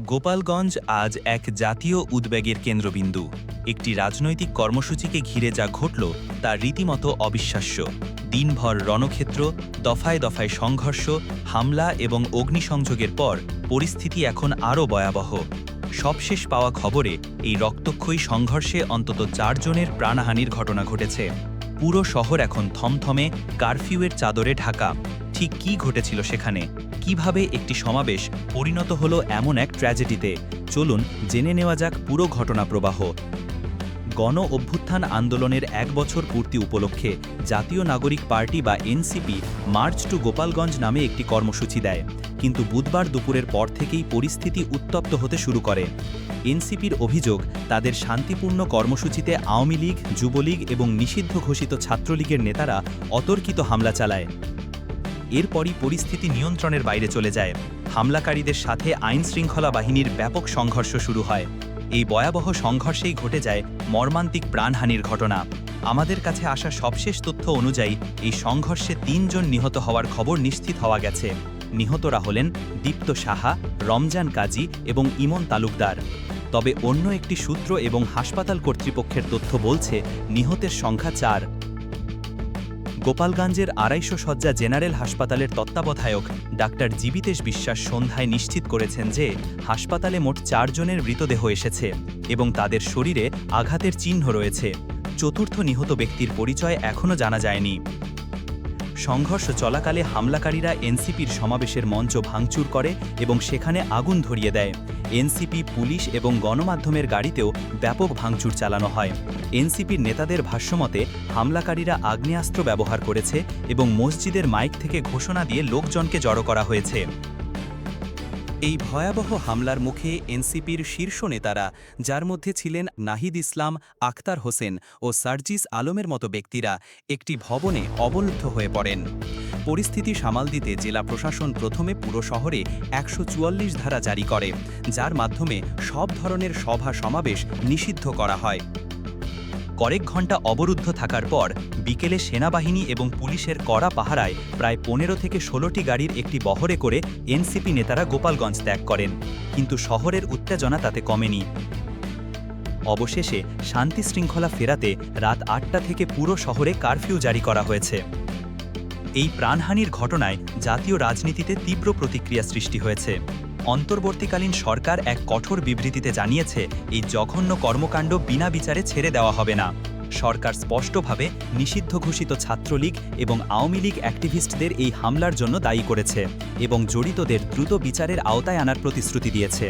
গোপালগঞ্জ আজ এক জাতীয় উদ্বেগের কেন্দ্রবিন্দু। একটি রাজনৈতিক কর্মসূচিকে ঘিরে যা ঘটল তা রীতিমতো অবিশ্বাস্য। দিনভর রণক্ষেত্র, দফায় দফায় সংঘর্ষ, হামলা এবং অগ্নিসংযোগের পর পরিস্থিতি এখন আরও ভয়াবহ। সবশেষ পাওয়া খবরে এই রক্তক্ষয়ী সংঘর্ষে অন্তত চারজনের প্রাণহানির ঘটনা ঘটেছে। পুরো শহর এখন থমথমে কারফিউয়ের চাদরে ঢাকা। ঠিক কী ঘটেছিল সেখানে? কীভাবে একটি সমাবেশ পরিণত হলো এমন এক ট্র্যাজেডিতে? চলুন জেনে নেওয়া যাক পুরো ঘটনা প্রবাহ গণ অভ্যুত্থান আন্দোলনের এক বছর পূর্তি উপলক্ষে জাতীয় নাগরিক পার্টি বা এনসিপি মার্চ টু গোপালগঞ্জ নামে একটি কর্মসূচি দেয়। কিন্তু বুধবার দুপুরের পর থেকেই পরিস্থিতি উত্তপ্ত হতে শুরু করে। এনসিপির অভিযোগ, তাদের শান্তিপূর্ণ কর্মসূচিতে আওয়ামী লীগ, যুবলীগ এবং নিষিদ্ধ ঘোষিত ছাত্রলীগের নেতারা অতর্কিত হামলা চালায়। এরপরই পরিস্থিতি নিয়ন্ত্রণের বাইরে চলে যায়। হামলাকারীদের সাথে আইন শৃঙ্খলা বাহিনীর ব্যাপক সংঘর্ষ শুরু হয়। এই ভয়াবহ সংঘর্ষেই ঘটে যায় মর্মান্তিক প্রাণহানির ঘটনা। আমাদের কাছে আসা সবশেষ তথ্য অনুযায়ী, এই সংঘর্ষে তিনজন নিহত হওয়ার খবর নিশ্চিত হওয়া গেছে। নিহতরা হলেন দীপ্ত সাহা, রমজান কাজী এবং ইমন তালুকদার। তবে অন্য একটি সূত্র এবং হাসপাতাল কর্তৃপক্ষের তথ্য বলছে, নিহতের সংখ্যা চার। গোপালগঞ্জের আড়াইশো শয্যা জেনারেল হাসপাতালের তত্ত্বাবধায়ক ডাক্তার জীবিতেশ বিশ্বাস সন্ধ্যায় নিশ্চিত করেছেন যে, হাসপাতালে মোট চারজনের মৃতদেহ এসেছে এবং তাদের শরীরে আঘাতের চিহ্ন রয়েছে। চতুর্থ নিহত ব্যক্তির পরিচয় এখনও জানা যায়নি। সংঘর্ষ চলাকালে হামলাকারীরা এনসিপির সমাবেশের মঞ্চ ভাঙচুর করে এবং সেখানে আগুন ধরিয়ে দেয়। এনসিপি, পুলিশ এবং গণমাধ্যমের গাড়িতেও ব্যাপক ভাঙচুর চালানো হয়। এনসিপির নেতাদের ভাষ্যমতে, হামলাকারীরা আগ্নেয়াস্ত্র ব্যবহার করেছে এবং মসজিদের মাইক থেকে ঘোষণা দিয়ে লোকজনকে জড়ো করা হয়েছে। এই ভয়াবহ হামলার মুখে এনসিপির শীর্ষ নেতারা, যার মধ্যে ছিলেন নাহিদ ইসলাম, আখতার হোসেন ও সার্জিস আলমের মতো ব্যক্তিরা একটি ভবনে অবরুদ্ধ হয়ে পড়েন। পরিস্থিতি সামাল দিতে জেলা প্রশাসন প্রথমে পুরো শহরে একশো চুয়াল্লিশ ধারা জারি করে, যার মাধ্যমে সব ধরনের সভা সমাবেশ নিষিদ্ধ করা হয়। কয়েক ঘণ্টা অবরুদ্ধ থাকার পর বিকেলে সেনাবাহিনী এবং পুলিশের কড়া পাহারায় প্রায় পনেরো থেকে ষোলোটি গাড়ির একটি বহরে করে এনসিপি নেতারা গোপালগঞ্জ ত্যাগ করেন। কিন্তু শহরের উত্তেজনা তাতে কমেনি। অবশেষে শান্তি শৃঙ্খলা ফেরাতে রাত আটটা থেকে পুরো শহরে কারফিউ জারি করা হয়েছে। এই প্রাণহানির ঘটনায় জাতীয় রাজনীতিতে তীব্র প্রতিক্রিয়া সৃষ্টি হয়েছে। অন্তর্বর্তীকালীন সরকার এক কঠোর বিবৃতিতে জানিয়েছে, এই জঘন্য কর্মকাণ্ড বিনা বিচারে ছেড়ে দেওয়া হবে না। সরকার স্পষ্টভাবে নিষিদ্ধ ঘোষিত ছাত্রলীগ এবং আওয়ামী লীগ অ্যাক্টিভিস্টদের এই হামলার জন্য দায়ী করেছে এবং জড়িতদের দ্রুত বিচারের আওতায় আনার প্রতিশ্রুতি দিয়েছে।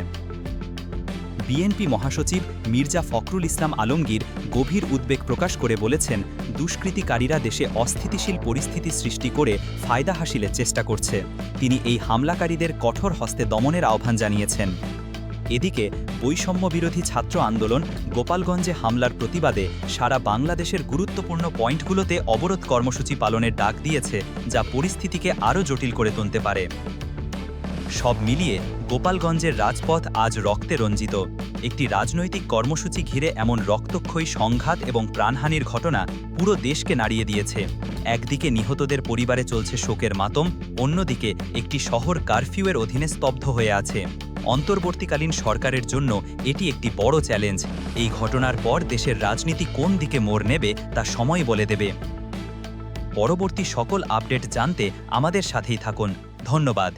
বিএনপি মহাসচিব মির্জা ফখরুল ইসলাম আলমগীর গভীর উদ্বেগ প্রকাশ করে বলেছেন, দুষ্কৃতিকারীরা দেশে অস্থিতিশীল পরিস্থিতি সৃষ্টি করে ফায়দা হাসিলের চেষ্টা করছে। তিনি এই হামলাকারীদের কঠোর হস্তে দমনের আহ্বান জানিয়েছেন। এদিকে, বৈষম্য বিরোধী ছাত্র আন্দোলন গোপালগঞ্জে হামলার প্রতিবাদে সারা বাংলাদেশের গুরুত্বপূর্ণ পয়েন্টগুলোতে অবরোধ কর্মসূচি পালনের ডাক দিয়েছে, যা পরিস্থিতিকে আরও জটিল করে তুলতে পারে। সব মিলিয়ে গোপালগঞ্জের রাজপথ আজ রক্তে রঞ্জিত। একটি রাজনৈতিক কর্মসূচি ঘিরে এমন রক্তক্ষয়ী সংঘাত এবং প্রাণহানির ঘটনা পুরো দেশকে নাড়িয়ে দিয়েছে। একদিকে নিহতদের পরিবারে চলছে শোকের মাতম, অন্যদিকে একটি শহর কারফিউয়ের অধীনে স্তব্ধ হয়ে আছে। অন্তর্বর্তীকালীন সরকারের জন্য এটি একটি বড় চ্যালেঞ্জ। এই ঘটনার পর দেশের রাজনীতি কোন দিকে মোড় নেবে তা সময় বলে দেবে। পরবর্তী সকল আপডেট জানতে আমাদের সাথেই থাকুন। ধন্যবাদ।